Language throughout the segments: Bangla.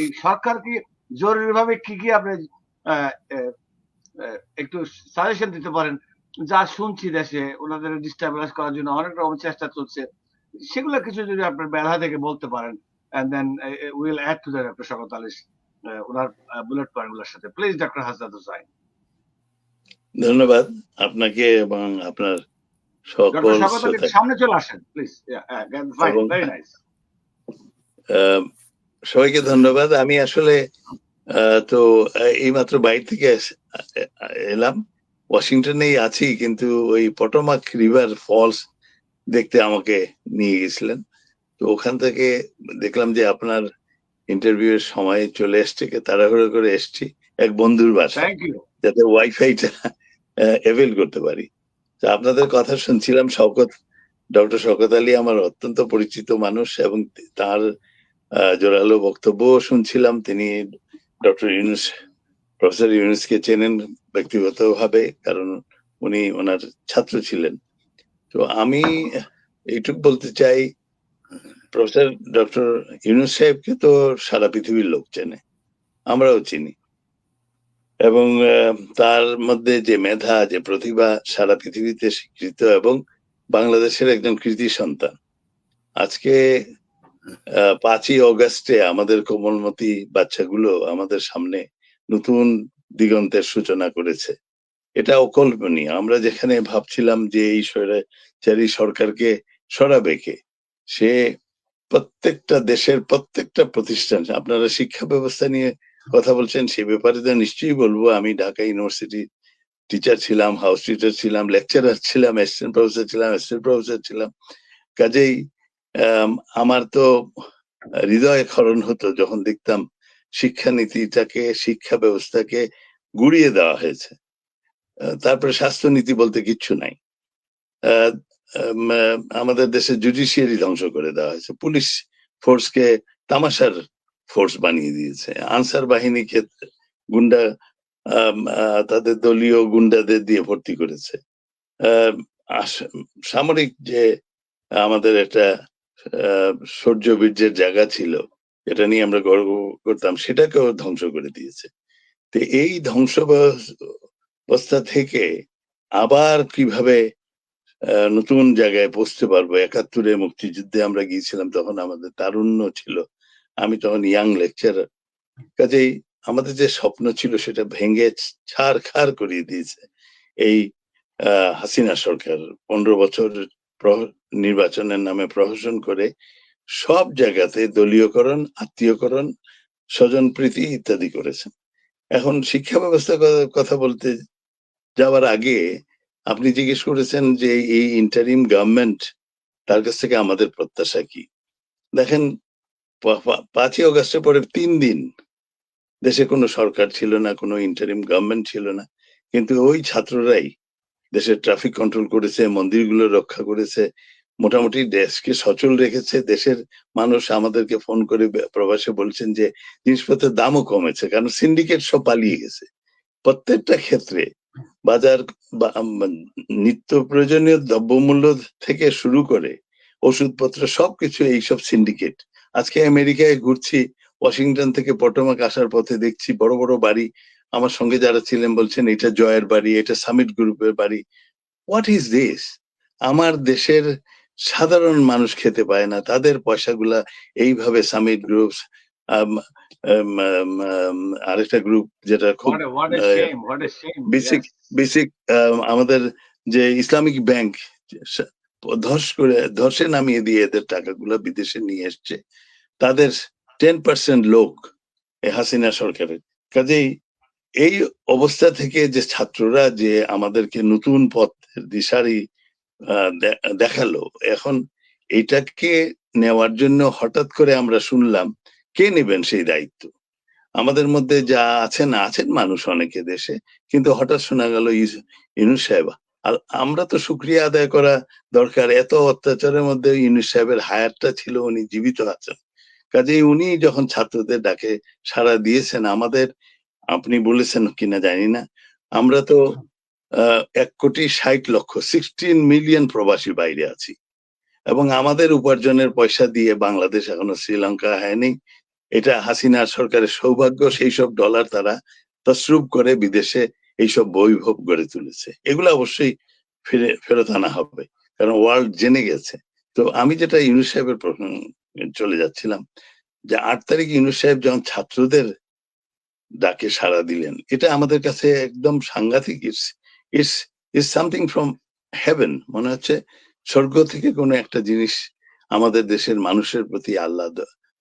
এই সরকার কি জরুরিভাবে কি কি আপনি একটু সাজেশন দিতে পারেন? যা শুনছি দেশে ওনাদের ডিস্টাবিলাইজ করার জন্য অনেক রকম চেষ্টা চলছে। সেগুলো কিছু যদি আপনার বেলা থেকে বলতে পারেন and then will add to that doctor Shaukat Ali owner bullet পয়েন্টগুলোর সাথে। প্লিজ ডক্টর হাসনাত হুসাইন ধন্যবাদ আপনাকে এবং আপনার সকল সামনে চলে আসেন প্লিজ ভেরি নাইস সবাইকে ধন্যবাদ। আমি আসলে আহ, তো এইমাত্র বাইরে থেকে এলাম। ওয়াশিংটনেই আছি কিন্তু ওই পটোমাক রিভার ফলস দেখতে আমাকে নিয়ে গেছিলেন। তো ওখান থেকে দেখলাম যে আপনার ইন্টারভিউ এর সময় চলে এসছে তাড়াহুড়ো করে এসছি এক বন্ধুর বাসায়। ইউ যাতে ওয়াইফাইটা অ্যাভেল করতে পারি। তো আপনাদের কথা শুনছিলাম শওকত ডক্টর শওকত আলী আমার অত্যন্ত পরিচিত মানুষ এবং তার জোরালো বক্তব্য শুনছিলাম। তিনি ডক্টর ইউনুস, প্রফেসর ইউনুসকে চেনেন ব্যক্তিগতভাবে, কারণ উনি ওনার ছাত্র ছিলেন। তো আমি এইটুক বলতে চাই, প্রফেসর ডক্টর ইউনুস সাহেবকে তো সারা পৃথিবীর লোক চেনে, আমরাও চিনি। এবং তার মধ্যে যে মেধা, যে প্রতিভা সারা পৃথিবীতে স্বীকৃত এবং বাংলাদেশের একজন কৃতি সন্তান। আজকে পাঁচই অগস্টে আমাদের কোমলমতি বাচ্চাগুলো আমাদের সামনে নতুন দিগন্তের সূচনা করেছে। এটা অকল্পনীয়। আমরা যেখানে ভাবছিলাম যে এই স্বৈরাচারী সরকারকে সরাবে কে, সে প্রত্যেকটা দেশের প্রত্যেকটা প্রতিষ্ঠান, আপনারা শিক্ষা ব্যবস্থা নিয়ে কথা বলছেন, সে ব্যাপারে তো নিশ্চয়ই বলব। আমি ঢাকা ইউনিভার্সিটি টিচার ছিলাম, হাউস টিচার ছিলাম, লেকচারার ছিলাম, অ্যাসিস্ট্যান্ট প্রফেসর ছিলাম, অ্যাসিস্ট্যান্ট প্রফেসর ছিলাম। কাজেই আমার তো হৃদয় ক্ষরণ হতো যখন দেখতাম শিক্ষানীতিটাকে শিক্ষা ব্যবস্থাকে গুড়িয়ে দেওয়া হয়েছে। তারপরে স্বাস্থ্যনীতি বলতে কিচ্ছু নাই। আমাদের দেশে জুডিশিয়ারি ধ্বংস করে দেওয়া হয়েছে। পুলিশ ফোর্সকে তামাশার ফোর্স বানিয়ে দিয়েছে। আনসার বাহিনীকে গুন্ডা তাদের দলীয় গুন্ডাদের দিয়ে ভর্তি করেছে। সামরিক যে আমাদের একটা আহ, শৌর্য বীর্যের জায়গা ছিল এটা নিয়ে আমরা গর্ব করতাম সেটাকেও ধ্বংস করে দিয়েছে। তো এই ধ্বংস অবস্থা থেকে আবার কীভাবে নতুন জায়গায় পৌঁছতে পারব? একাত্তরে মুক্তিযুদ্ধে আমরা গিয়েছিলাম তখন আমাদের তারুণ্য ছিল। আমি তখন ইয়াং লেকচার কাজেই আমাদের যে স্বপ্ন ছিল সেটা ভেঙে ছাড় খাড় করিয়ে দিয়েছে। এই হাসিনা সরকার পনেরো বছর নির্বাচনের নামে প্রহসন করে সব জায়গাতে দলীয়করণ, আত্মীয়করণ, স্বজন প্রীতি ইত্যাদি করেছেন। এখন শিক্ষা ব্যবস্থার কথা- বলতে যাওয়ার আগে আপনি জিজ্ঞেস করেছেন যে এই ইন্টারিম গভর্নমেন্ট তার কাছ থেকে আমাদের প্রত্যাশা কি? দেখেন পাঁচই অগস্টের পরে তিন দিন দেশে কোনো সরকার ছিল না, কোনো ইন্টারিম গভর্নমেন্ট ছিল না, কিন্তু ওই ছাত্ররাই দেশের ট্রাফিক কন্ট্রোল করেছে, মন্দিরগুলো রক্ষা করেছে, মোটামুটি দেশকে সচল রেখেছে। দেশের মানুষ আমাদেরকে ফোন করে প্রবাসে বলছেন যে, জিনিসপত্রের দামও কমেছে, কারণ সিন্ডিকেট সব পালিয়ে গেছে। প্রত্যেকটা ক্ষেত্রে বাজার নিত্য প্রয়োজনীয় দ্রব্যমূল্য থেকে শুরু করে ওষুধপত্র, সবকিছু এইসব সিন্ডিকেট আজকে আমেরিকায় ঘুরছি, ওয়াশিংটন থেকে পটোমাক আসার পথে দেখছি, বড় বড় বাড়ি আমার সঙ্গে যারা ছিলেন বলছেন এটা জয়ের বাড়ি এটা সামিট গ্রুপের বাড়ি। হোয়াট ইজ দিস আমার দেশের সাধারণ মানুষ খেতে পায় না তাদের পয়সাগুলা এইভাবে সামিট গ্রুপ আরেকটা গ্রুপ যেটা খুব yes. বেসিক আমাদের যে ইসলামিক ব্যাংক ধস করে ধসে নামিয়ে দিয়ে এদের টাকাগুলো বিদেশে নিয়ে এসছে। তাদের টেন পার্সেন্ট লোক হাসিনা সরকারের। কাজেই এই অবস্থা থেকে যে ছাত্ররা যে আমাদেরকে নতুন পথের দিশারি দেখাল, এখন এইটাকে নেওয়ার জন্য হঠাৎ করে আমরা শুনলাম, কে নেবেন সেই দায়িত্ব? আমাদের মধ্যে যা আছেন আছেন মানুষ অনেকে দেশে, কিন্তু হঠাৎ শোনা গেল ইউনুস সাহেব, আর আমরা তো শুক্রিয়া আদায় করা দরকার, এত অত্যাচারের মধ্যে ইউনুস সাহেবের হায়ারটা ছিল, উনি জীবিত আছেন। কাজেই উনি যখন ছাত্রদের ডাকে সাড়া দিয়েছেন, আমাদের আপনি বলেছেন কিনা জানি না। আমরা তো এক কোটি ষাট লক্ষ সিক্সটিন মিলিয়ন প্রবাসী বাইরে আছি। এবং আমাদের উপার্জনের পয়সা দিয়ে বাংলাদেশ এখনও শ্রীলঙ্কা হয়নি। এটা হাসিনা সরকারের সৌভাগ্য, সেই সব ডলার তারা তসরুপ করে বিদেশে এইসব বৈভব গড়ে তুলেছে। এগুলো অবশ্যই ফিরে, ফেরত আনা হবে, কারণ ওয়ার্ল্ড জেনে গেছে। তো আমি যেটা ইউনুস সাহেবের চলে যাচ্ছিলাম, যে আট তারিখ ইউনুস সাহেব যখন ছাত্রদের ডাকে সাড়া দিলেন। এটা আমাদের কাছে একদম সাংঘাতিক। It's it's something from heaven মনে হচ্ছে স্বর্গ থেকে কোনো একটা জিনিস আমাদের দেশের মানুষের প্রতি আল্লাহ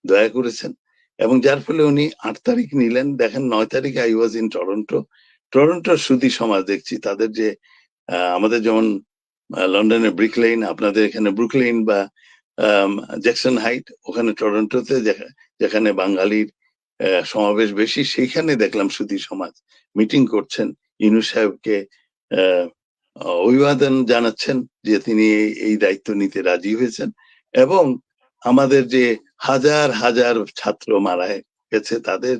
দয়া করেছেন। এবং যার ফলে উনি আট তারিখ নিলেন। দেখেন নয় তারিখে আই ওয়াজ ইন টরন্টো টরন্টোর সুদী সমাজ দেখছি। তাদের যে আমাদের যেমন লন্ডনে ব্রিক লেন আপনাদের এখানে ব্রুক লেন বা জ্যাকসন হাইট, ওখানে টরন্টোতে যেখা- যেখানে বাঙালির সমাবেশ বেশি, সেইখানে দেখলাম সুদী সমাজ মিটিং করছেন। ইনু সাহেবকে অভিবাদন জানাচ্ছেন যে তিনি এই- দায়িত্ব নিতে রাজি হয়েছেন এবং আমাদের যে হাজার হাজার ছাত্র মারা গেছে তাদের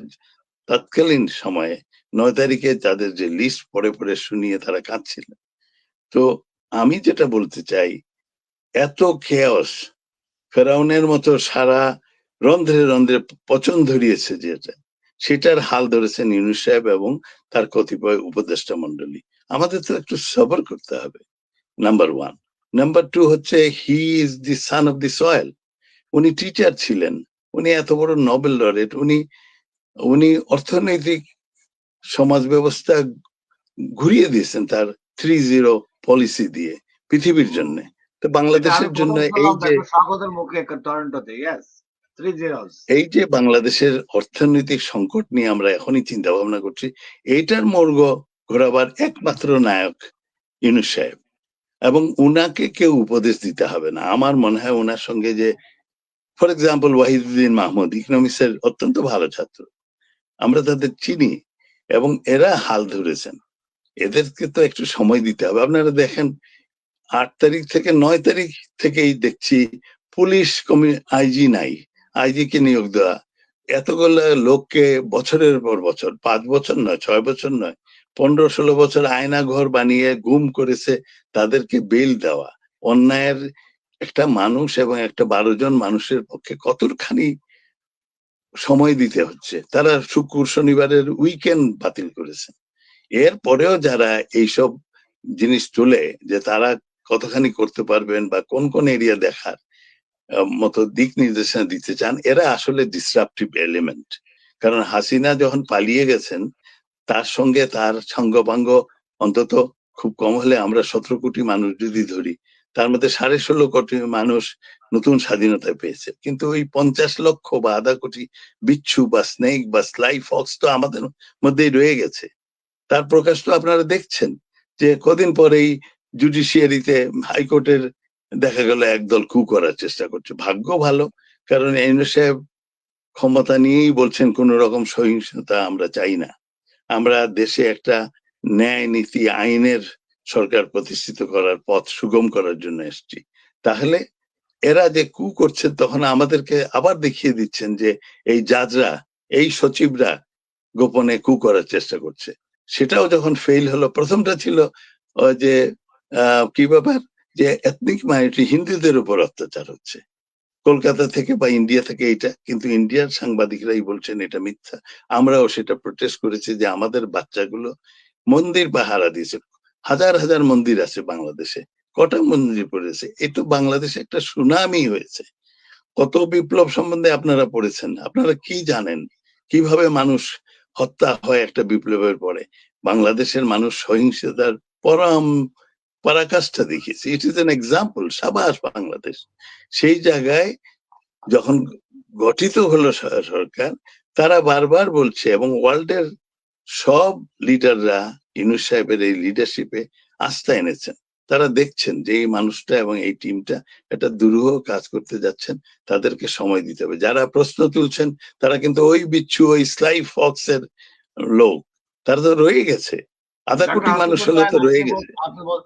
তৎকালীন সময়ে, নয় তারিখে তাদের যে লিস্ট পড়ে পড়ে শুনিয়ে তারা কাঁদছিলেন তো আমি যেটা বলতে চাই, এত খেয়স ফেরাউনের মতো সারা রন্ধ্রে রন্ধ্রে পচন ধরিয়েছে যেটা। সেটার হাল ধরেছেন ইউনুস সাহেব এবং তার কতিপয় উপদেষ্টা মন্ডলী আমাদের তো একটু সবর করতে হবে। নাম্বার ওয়ান নাম্বার টু হচ্ছে he is the son of the soil উনি টিচার ছিলেন। উনি এত বড় নোবেল লরেট উনি উনি অর্থনৈতিক সমাজ ব্যবস্থা ঘুরিয়ে দিয়েছেন তার থ্রি জিরো পলিসি দিয়ে পৃথিবীর জন্য। তো বাংলাদেশের জন্য এই যে স্বাগতের মুখে টরন্টোতে ইয়েস এই যে বাংলাদেশের অর্থনৈতিক সংকট নিয়ে আমরা এখনই চিন্তা ভাবনা করছি, এইটার মর্গ ঘোরাবার একমাত্র নায়ক ইউনুস সাহেব। এবং উনাকে কেউ উপদেশ দিতে হবে না। আমার মনে হয় ওনার সঙ্গে যে, ফর এক্সাম্পল, ওয়াহিদুদ্দিন মাহমুদ, ইকোনমিক্সের অত্যন্ত ভালো ছাত্র। আমরা তাদের চিনি এবং এরা হাল ধরেছেন। এদেরকে তো একটু সময় দিতে হবে। আপনারা দেখেন, আট তারিখ থেকে নয় তারিখ থেকেই দেখছি পুলিশ কমি আইজি নাই। আইজি কে নিয়োগ দেওয়া। এতগুলো লোককে বছরের পর বছর, পাঁচ বছর নয়, ছয় বছর নয়, পনেরো ষোলো বছর আয়না ঘর বানিয়ে গুম করেছে তাদেরকে বেল দেওয়া। অন্যায়ের একটা মানুষ এবং একটা বারো জন মানুষের পক্ষে কতখানি সময় দিতে হচ্ছে? তারা শুক্র, শনিবারের উইকেন্ড বাতিল করেছে। এর পরেও যারা এইসব জিনিস তোলে যে তারা কতখানি করতে পারবেন বা কোন কোন এরিয়া দেখার মতো দিক নির্দেশনা দিতে চান, এরা আসলে ডিসরাপটিভ এলিমেন্ট কারণ হাসিনা যখন পালিয়ে গেছেন, তার সঙ্গে তার সঙ্গপাঙ্গ অন্তত খুব কম হলে আমরা সতেরো কোটি মানুষ যদি ধরি, তার মধ্যে সাড়ে ষোলো কোটি মানুষ নতুন স্বাধীনতা পেয়েছে। কিন্তু ওই পঞ্চাশ লক্ষ বা আধা কোটি বিচ্ছু বা স্নেক বা স্লাই ফক্স তো আমাদের মধ্যেই রয়ে গেছে। তার প্রকাশ তো আপনারা দেখছেন যে কদিন পরেই জুডিশিয়ারিতে হাইকোর্টের দেখা গেল একদল কু করার চেষ্টা করছে। ভাগ্য ভালো, কারণ এনও সাহেব ক্ষমতা নিয়েই বলছেন কোন রকম সহিংসতা আমরা চাই না। আমরা দেশে একটা ন্যায় নীতি আইনের সরকার প্রতিষ্ঠিত করার পথ সুগম করার জন্য এসছি। তাহলে এরা যে কু করছে তখন আমাদেরকে আবার দেখিয়ে দিচ্ছেন যে এই জাজরা এই সচিবরা গোপনে কু করার চেষ্টা করছে। সেটাও যখন ফেল হলো, প্রথমটা ছিল যে কি ব্যাপার? যে এথনিক মাইনরিটি হিন্দুদের উপর অত্যাচার হচ্ছে। কলকাতা থেকে বা ইন্ডিয়া থেকে এটা, কিন্তু ইন্ডিয়ার সাংবাদিকরাই বলছেন এটা মিথ্যা। আমরাও সেটা প্রোটেস্ট করেছি যে আমাদের বাচ্চাগুলো মন্দির পাহারা দিয়েছে। হাজার হাজার মন্দির আছে বাংলাদেশে। কটা মন্দির পড়েছে? এ তো বাংলাদেশে একটা সুনামি হয়েছে। কত বিপ্লব সম্বন্ধে আপনারা পড়েছেন? আপনারা কি জানেন? কীভাবে মানুষ হত্যা হয় একটা বিপ্লবের পরে? বাংলাদেশের মানুষ সহিংসতার পরম পরাকাষ্ঠা দেখিয়েছে ইট ইজ এন এক্সাম্পল সাবাস বাংলাদেশ। সেই জায়গায় যখন গঠিত হলো সরকার, তারা বারবার বলছে এবং ওয়ার্ল্ডের সব লিডাররা ইনুস সাহেবের এই লিডারশিপে আস্থা এনেছেন। তারা দেখছেন যে এই মানুষটা এবং এই টিমটা একটা দুরূহ কাজ করতে যাচ্ছেন, তাদেরকে সময় দিতে হবে। যারা প্রশ্ন তুলছেন, তারা কিন্তু ওই বিচ্ছু, ওই স্লাই ফক্স এর লোক। তারা তো রয়ে গেছে। আধা কোটি মানুষ হলে তো রয়ে আপনি গেছে।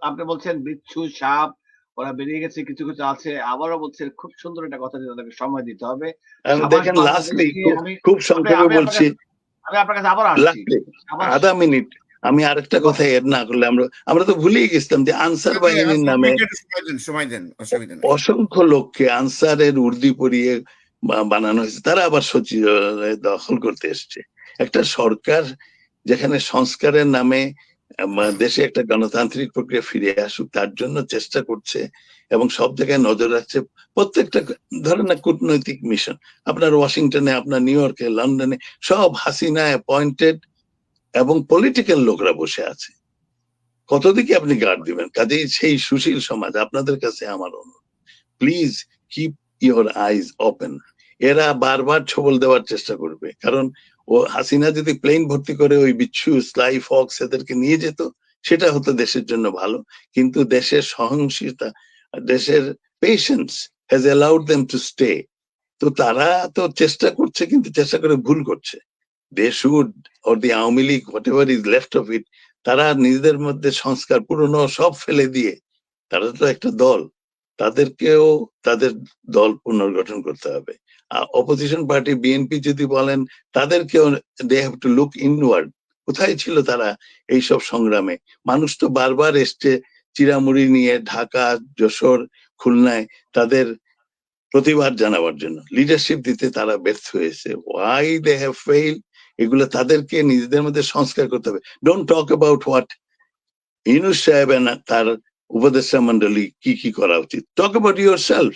আপনি বলছেন বিচ্ছু সাপ ওরা বেরিয়ে গেছে কিছু কিছু আছে। আবারও বলছেন খুব সুন্দর একটা কথা যে তাদেরকে সময় দিতে হবে। দেখেন লাস্টলি খুব সংক্ষেপে বলছি। আমি আপনার কাছে আবার আসছি। আধা মিনিট আমি আরেকটা কথা এর না করলে আমরা আমরা তো ভুলেই গেছিলাম যে আনসার বাহিনীর নামে সময় দেন সময় দেন অসুবিধা নেই। অসংখ্য লোককে আনসারের উর্দি পরিয়ে বানানো হয়েছে। তারা আবার সচিবালয় দখল করতে এসছে। একটা সরকার যেখানে সংস্কারের নামে দেশে একটা গণতান্ত্রিক প্রক্রিয়া ফিরে আসুক, তার জন্য চেষ্টা করছে এবং সব জায়গায় নজর রাখছে প্রত্যেকটা, ধরেন না কূটনৈতিক মিশন আপনার ওয়াশিংটনে, আপনার নিউ ইয়র্কে, লন্ডনে, সব হাসিনা অ্যাপয়েন্টেড এবং পলিটিক্যাল লোকরা বসে আছে। কতদিকে আপনি গার্ড দিবেন? কাজেই সেই সুশীল সমাজ, আপনাদের কাছে আমার অনুরোধ। Please keep your eyes open এরা বারবার ছবল দেওয়ার চেষ্টা করবে। কারণ ও হাসিনা যদি প্লেন ভর্তি করে ওই বিচ্ছু স্লাই ফক্স এদেরকে নিয়ে যেত, সেটা হতো দেশের জন্য ভালো। কিন্তু দেশের সহনশীলতা দেশের patience has allowed them to stay তো তারা তো চেষ্টা করছে, কিন্তু চেষ্টা করে ভুল করছে। They should or the Awami League whatever is left of it তারা নিজেদের মধ্যে সংস্কার পুরনো সব ফেলে দিয়ে, তারা তো একটা দল, তাদেরকেও তাদের দল পুনর্গঠন করতে হবে। অপোজিশন পার্টি বিএনপি যদি বলেন, তাদেরকেও they have to look inward কোথায় ছিল তারা এইসব সংগ্রামে? মানুষ তো বারবার এসছে চিরামুড়ি নিয়ে, ঢাকা, যশোর, খুলনায় তাদের প্রতিবাদ জানাবার জন্য। লিডারশিপ দিতে তারা ব্যর্থ হয়েছে। ওয়াই দে হ্যাভ ফেইল এগুলো তাদেরকে নিজেদের মধ্যে সংস্কার করতে হবে। Don't talk about what Yunus সাহেব তার উপদেষ্টা মন্ডলী কি কি করা উচিত। টক অ্যাবাউট ইউর সেলফ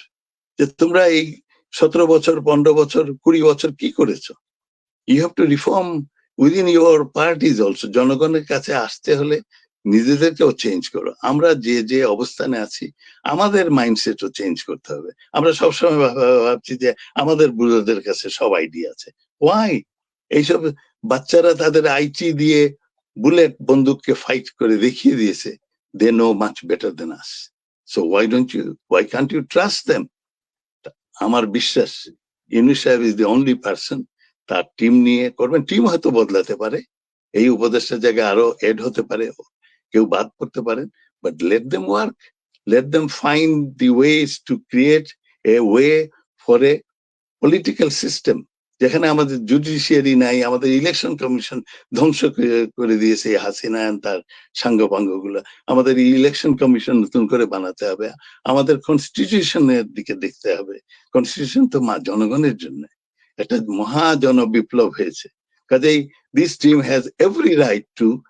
যে তোমরা এই সতেরো বছর, পনেরো বছর, কুড়ি বছর কি করেছ? You have to reform within your parties also জনগণের কাছে আসতে হলে নিজেদেরকেও চেঞ্জ করো। আমরা যে যে অবস্থানে আছি, আমাদের মাইন্ডসেটও চেঞ্জ করতে হবে। আমরা সবসময় ভাবছি যে আমাদের বুড়োদের কাছে সব আইডিয়া আছে। ওয়াই এইসব বাচ্চারা তাদের আইটি দিয়ে বুলেট বন্দুককে ফাইট করে দেখিয়ে দিয়েছে they know much better than us so why don't you why can't you trust them আমার বিশ্বাস সাহেব ইজ দি অনলি পার্সন তার টিম নিয়ে করবেন। টিম হয়তো বদলাতে পারে, এই উপদেষ্টার জায়গায় আরও এড হতে পারে, কেউ বাদ করতে পারেন but let them work let them find the ways to create a way for a political system যেখানে আমাদের জুডিশিয়ারি নাই, আমাদের ইলেকশন কমিশন ধ্বংস করে- দিয়েছে হাসিনা তার সাঙ্গপাঙ্গগুলো আমাদের ইলেকশন কমিশন নতুন করে বানাতে হবে। আমাদের কনস্টিটিউশনের দিকে দেখতে হবে। কনস্টিটিউশন তো মা, জনগণের জন্য। একটা মহা জন বিপ্লব হয়েছে। কাজেই this team has every right to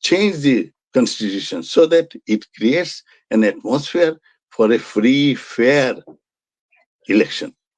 change the constitution so that it creates an atmosphere for a free, fair election